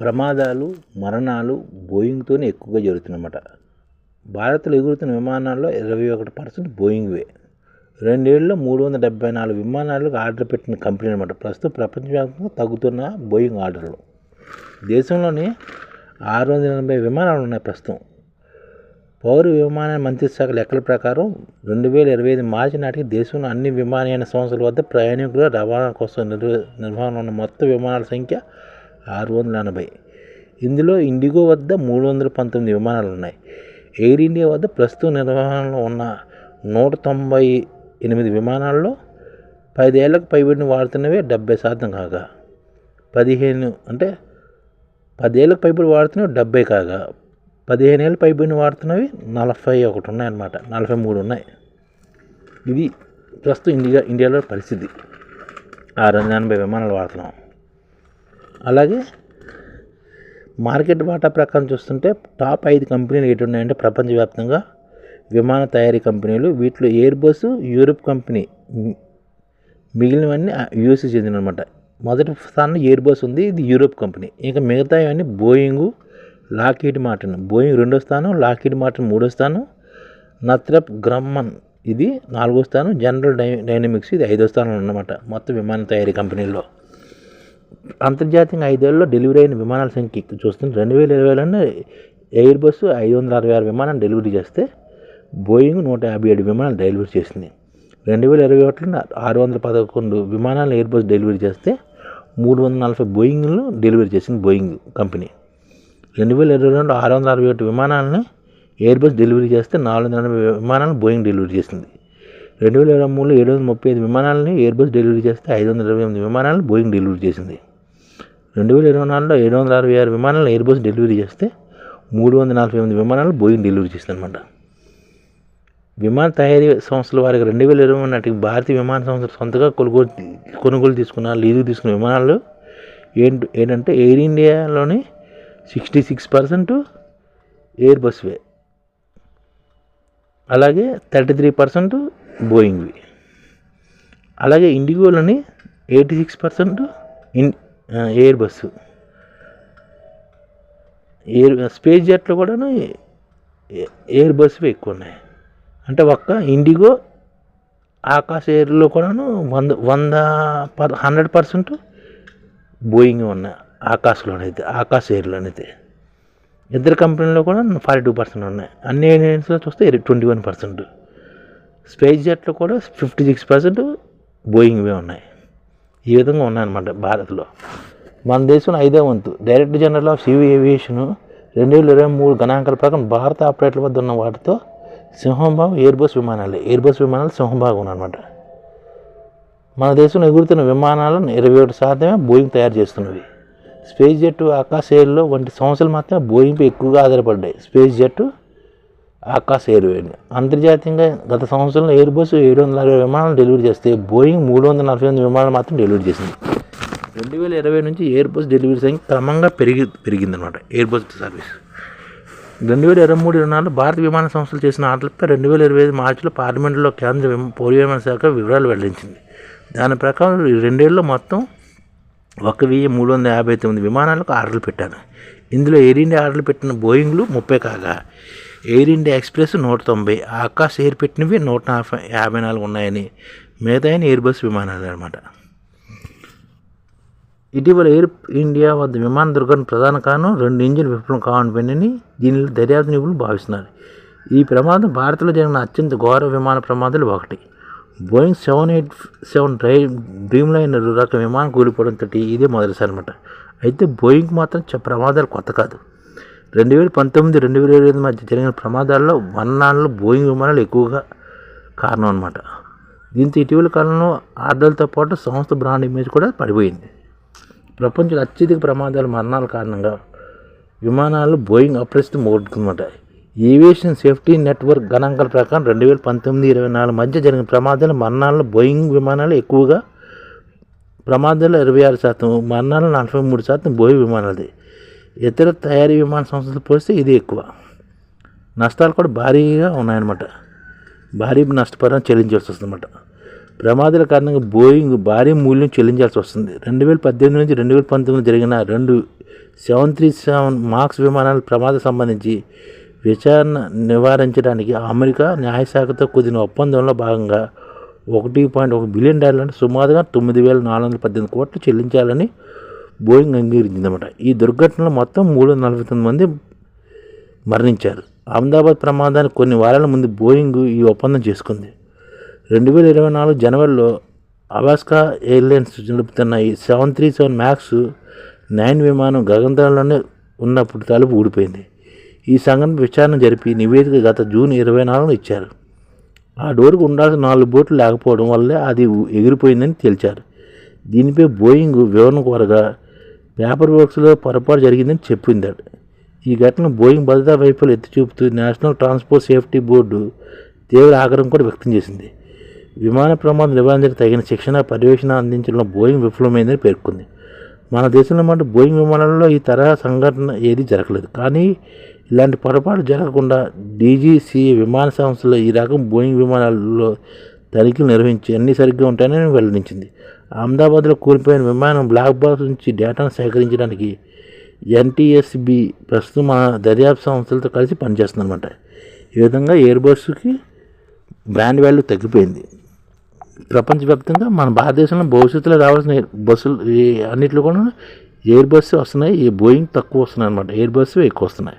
ప్రమాదాలు మరణాలు బోయింగ్తోనే ఎక్కువగా జరుగుతుందన్నమాట. భారత్లో ఎగురుతున్న విమానాల్లో ఇరవై ఒకటి పర్సెంట్ బోయింగ్వే. రెండేళ్ళలో మూడు వందల డెబ్బై నాలుగు విమానాలకు ఆర్డర్ పెట్టిన కంపెనీ అనమాట ప్రస్తుతం ప్రపంచవ్యాప్తంగా తగ్గుతున్న బోయింగ్ ఆర్డర్లు. దేశంలోని ఆరు వందల ఎనభై విమానాలు ఉన్నాయి ప్రస్తుతం. పౌర విమాన మంత్రిత్వ శాఖ లెక్కల ప్రకారం రెండు వేల ఇరవై ఐదు మార్చి నాటికి దేశంలో అన్ని విమానయాన సంస్థల వద్ద ప్రయాణికుల రవాణా కోసం నిర్వ నిర్వహణ ఉన్న మొత్తం విమానాల సంఖ్య ఆరు వందల ఎనభై. ఇందులో ఇండిగో వద్ద మూడు వందల పంతొమ్మిది విమానాలు ఉన్నాయి ఎయిర్ ఇండియా వద్ద ప్రస్తుతం నిర్వహణలో ఉన్న నూట తొంభై ఎనిమిది విమానాల్లో పదేళ్ళకు పైబడిన వాడుతున్నవే డెబ్బై శాతం కాగా పదిహేను అంటే పదేళ్ళకి పైబడి వాడుతున్నవి డెబ్బై కాగా పదిహేను ఏళ్ళు పైబడిన వాడుతున్నవి నలభై ఒకటి ఉన్నాయన్నమాట. నలభై మూడు ఉన్నాయి. ఇది ప్రస్తుతం ఇండియా ఇండియాలో పరిస్థితి. ఆరు వందల ఎనభై విమానాలు వాడుతున్నాం. అలాగే మార్కెట్ వాటా ప్రకారం చూస్తుంటే టాప్ ఐదు కంపెనీలు ఎటు ఉన్నాయంటే ప్రపంచవ్యాప్తంగా విమాన తయారీ కంపెనీలు వీటిలో ఎయిర్ బస్ యూరోప్ కంపెనీ మిగిలినవన్నీ యూఎస్కి చెందినమాట మొదటి స్థానంలో ఎయిర్ బస్ ఉంది ఇది యూరోప్ కంపెనీ ఇంకా మిగతా ఇవన్నీ బోయింగ్ లాకీడ్ మార్టిన్ బోయింగ్ రెండో స్థానం లాకీడ్ మార్టిన్ మూడో స్థానం నత్రప్ గ్రమ్మన్ ఇది నాలుగో స్థానం జనరల్ డై డైనమిక్స్ ఇది ఐదో స్థానంలో ఉన్నమాట మొత్తం విమాన తయారీ కంపెనీల్లో. అంతర్జాతీయంగా ఐదేళ్ళలో డెలివరీ అయిన విమానాల సంఖ్య చూస్తుంది చూస్తుంటే రెండు వేల ఇరవైలోనే ఎయిర్ బస్సు ఐదు వందల అరవై ఆరు విమానాలు డెలివరీ చేస్తే బోయింగ్ నూట యాభై ఏడు విమానాలు డెలివరీ చేసింది. రెండు వేల ఇరవై ఒకటిలో ఆరు వందల పదకొండు విమానాలు ఎయిర్ బస్ డెలివరీ చేస్తే మూడు వందల నలభై బోయింగ్లు డెలివరీ చేసింది బోయింగ్ కంపెనీ. రెండు వేల ఇరవై రెండు ఆరు వందల అరవై ఒకటి విమానాలను ఎయిర్ బస్ డెలివరీ చేస్తే నాలుగు వందల ఎనభై విమానాలు బోయింగ్ డెలివరీ చేసింది. రెండు వేల ఇరవై మూడులో ఏడు వందల ముప్పై ఐదు విమానాలని ఎయిర్ బస్ డెలివరీ చేస్తే ఐదు వందల ఇరవై ఎనిమిది విమానాలను బోయింగ్ డెలివరీ చేసింది. రెండు వేల ఇరవై నాలుగులో ఏడు వందల అరవై ఆరు విమానాలు ఎయిర్ బస్ డెలివరీ చేస్తే మూడు వందల నలభై ఎనిమిది విమానాలు బోయింగ్ డెలివరీ చేస్తుందన్నమాట విమాన తయారీ సంస్థల వారికి రెండు వేల ఇరవై నాటికి భారతీయ విమాన సంస్థలు సొంతగా కొనుగోలు కొనుగోలు తీసుకున్న లీజు తీసుకున్న విమానాలు ఏంటి ఏంటంటే ఎయిర్ ఇండియాలోని సిక్స్టీ సిక్స్ పర్సెంట్ ఎయిర్ బస్వే అలాగే థర్టీ త్రీ పర్సెంట్ బోయింగ్వి అలాగే ఇండిగోలోని eighty six percent in Airbus air space జెట్లో కూడాను ఎయిర్ బస్సువే ఎక్కువ ఉన్నాయి అంటే ఒక్క ఇండిగో ఆకాశ ఎయిర్లో కూడాను వంద వంద పర్ హండ్రెడ్ పర్సెంట్ బోయింగ్ ఉన్నాయి ఆకాశంలోనైతే ఆకాశ ఎయిర్లోనైతే. ఇద్దరు కంపెనీలో కూడా ఫార్టీ టూ పర్సెంట్ ఉన్నాయి. అన్ని ఏరియాస్లో చూస్తే ట్వంటీ వన్ పర్సెంట్. స్పేస్ జెట్లో కూడా ఫిఫ్టీ సిక్స్ పర్సెంట్ బోయింగ్వే ఉన్నాయి. ఈ విధంగా ఉన్నాయన్నమాట భారత్లో. మన దేశంలో ఐదో వంతు. Director general of civil aviation రెండు వేల ఇరవై మూడు గణాంకాల ప్రకారం భారత ఆపరేటర్ల వద్ద ఉన్న వాటితో సింహంబాగ్ ఎయిర్బస్ విమానాలు. ఎయిర్బస్ విమానాలు సింహంబాగ్ ఉన్నాయన్నమాట మన దేశంలో ఎగురుతున్న విమానాలను ఇరవై ఒకటి శాతమే బోయింగ్ తయారు చేస్తున్నవి. స్పేస్ జెట్ ఆకాశ ఎయిర్లో వంటి సంస్థలు మాత్రమే బోయింగ్పై ఎక్కువగా ఆధారపడ్డాయి. స్పేస్ జెట్ ఆకాశ ఎయిర్వేని అంతర్జాతీయంగా గత సంవత్సరంలో ఎయిర్ బస్ ఏడు వందల అరవై విమానాలు డెలివరీ చేస్తే బోయింగ్ మూడు వందల నలభై ఎనిమిది విమానాలు మాత్రం డెలివరీ చేసింది. రెండు వేల ఇరవై నుంచి ఎయిర్ బస్ డెలివరీ సంఖ్య క్రమంగా పెరిగి పెరిగిందనమాట ఎయిర్ బస్ సర్వీస్ రెండు వేల ఇరవై మూడు ఇరవై నాలుగు భారత విమాన సంస్థలు చేసిన ఆటలపై రెండు వేల ఇరవై ఐదు మార్చిలో పార్లమెంటులో కేంద్ర పౌర విమాన శాఖ వివరాలు వెల్లడించింది. దాని ప్రకారం ఈ రెండేళ్ళలో మొత్తం ఒక వెయ్యి మూడు వందల యాభై తొమ్మిది విమానాలకు ఆర్డర్లు పెట్టాను. ఇందులో ఎయిర్ ఇండియా ఆర్డర్లు పెట్టిన బోయింగ్లు ముప్పై కాగా ఎయిర్ ఇండియా ఎక్స్ప్రెస్ నూట తొంభై ఆకాశ్ ఎయిర్ పెట్టినవి నూట యాభై యాభై నాలుగు ఉన్నాయని మిగతా ఎయిర్ బస్ విమానాలు అనమాట ఇటీవల ఎయిర్ ఇండియా వద్ద విమాన దుర్ఘటన ప్రధాన కారణం రెండు ఇంజిన్ విఫలం కావని దీనిలో దర్యాప్తు నిపుణులు భావిస్తున్నారు. ఈ ప్రమాదం భారత్లో జరిగిన అత్యంత ఘోర విమాన ప్రమాదాలు ఒకటి. బోయింగ్ సెవెన్ ఎయిట్ సెవెన్ డ్రై డ్రీమ్ లైనర్ రకం విమానం కూలిపోవడంతో ఇదే మొదటిసారి అనమాట అయితే బోయింగ్ మాత్రం ప్రమాదాలు కొత్త కాదు. రెండు వేల పంతొమ్మిది రెండు వేల ఇరవై ఐదు మధ్య జరిగిన ప్రమాదాల్లో మరణాలను బోయింగ్ విమానాలు ఎక్కువగా కారణం అనమాట దీంతో ఇటీవల కాలంలో ఆర్డర్లతో పాటు సంస్థ బ్రాండ్ ఇమేజ్ కూడా పడిపోయింది. ప్రపంచంలో అత్యధిక ప్రమాదాలు మరణాల కారణంగా విమానాలు బోయింగ్ అప్రస్తుతం మోడుకుందన్నమాట ఏవియేషన్ సేఫ్టీ నెట్వర్క్ గణాంకాల ప్రకారం రెండు వేల పంతొమ్మిది ఇరవై నాలుగు మధ్య జరిగిన ప్రమాదాలు మరణాల్లో బోయింగ్ విమానాలు ఎక్కువగా ప్రమాదాలు ఇరవై ఆరు శాతం మరణాలు నలభై మూడు శాతం బోయింగ్ విమానాలది. ఇతర తయారీ విమాన సంస్థలు పోస్తే ఇది ఎక్కువ. నష్టాలు కూడా భారీగా ఉన్నాయన్నమాట. భారీ నష్టపరం చెల్లించాల్సి వస్తుందన్నమాట. ప్రమాదాల కారణంగా బోయింగ్ భారీ మూల్యం చెల్లించాల్సి వస్తుంది. రెండు వేల పద్దెనిమిది నుంచి రెండు వేల పంతొమ్మిది జరిగిన రెండు సెవెన్ త్రీ సెవెన్ మార్క్స్ విమానాల ప్రమాదం సంబంధించి విచారణ నివారించడానికి అమెరికా న్యాయశాఖతో కుదిరిన ఒప్పందంలో భాగంగా ఒకటి పాయింట్ ఒక బిలియన్ డాలర్లు సుమారుగా తొమ్మిది వేల నాలుగు వందల పద్దెనిమిది కోట్లు చెల్లించాలని బోయింగ్ అంగీకరించిందన్నమాట ఈ దుర్ఘటనలో మొత్తం మూడు వందల నలభై తొమ్మిది మంది మరణించారు. అహ్మదాబాద్ ప్రమాదానికి కొన్ని వారాల ముందు బోయింగ్ ఈ ఒప్పందం చేసుకుంది. రెండు వేల ఇరవై నాలుగు జనవరిలో అవాస్కా ఎయిర్లైన్స్ నడుపుతున్న ఈ seven three seven max nine విమానం గగనతలంలోనే ఉన్నప్పుడు తలుపు ఊడిపోయింది. ఈ సంఘటన విచారణ జరిపి నివేదిక గత జూన్ ఇరవై నాలుగున ఇచ్చారు. ఆ డోర్కు ఉండాల్సిన నాలుగు బోట్లు లేకపోవడం వల్లే అది ఎగిరిపోయిందని తేల్చారు. దీనిపై బోయింగ్ వివరణ కోరగా పేపర్ వర్క్స్లో పొరపాటు జరిగిందని చెప్పింది ఈ ఘటన బోయింగ్ భద్రతా వైఫల్యం ఎత్తి చూపుతూ నేషనల్ ట్రాన్స్పోర్ట్ సేఫ్టీ బోర్డు తీవ్ర ఆగ్రహం కూడా వ్యక్తం చేసింది. విమాన ప్రమాదం నివారించడానికి తగిన శిక్షణ పర్యవేక్షణ అందించడంలో బోయింగ్ విఫలమైందని పేర్కొంది. మన దేశంలో మాట బోయింగ్ విమానాలలో ఈ తరహా సంఘటన ఏది జరగలేదు. కానీ ఇలాంటి పొరపాటు జరగకుండా డీజీసీ విమాన సంస్థలో ఈ రకం బోయింగ్ విమానాలలో తనిఖీలు నిర్వహించి అన్ని సరిగ్గా ఉంటాయని వెల్లడించింది. అహ్మదాబాద్లో కూలిపోయిన విమానం బ్లాక్ బాక్స్ నుంచి డేటాను సేకరించడానికి ఎన్టీఎస్బి ప్రస్తుతం మన దర్యాప్తు సంస్థలతో కలిసి పనిచేస్తుందన్నమాట. ఈ విధంగా ఎయిర్ బస్సుకి బ్రాండ్ వాల్యూ తగ్గిపోయింది. ప్రపంచవ్యాప్తంగా మన భారతదేశంలో భవిష్యత్తులో రావాల్సిన బస్సులు అన్నింటిలో కూడా ఎయిర్ బస్సు వస్తున్నాయి. ఈ బోయింగ్ తక్కువ వస్తున్నాయి అనమాట ఎయిర్ బస్సు ఎక్కువ వస్తున్నాయి.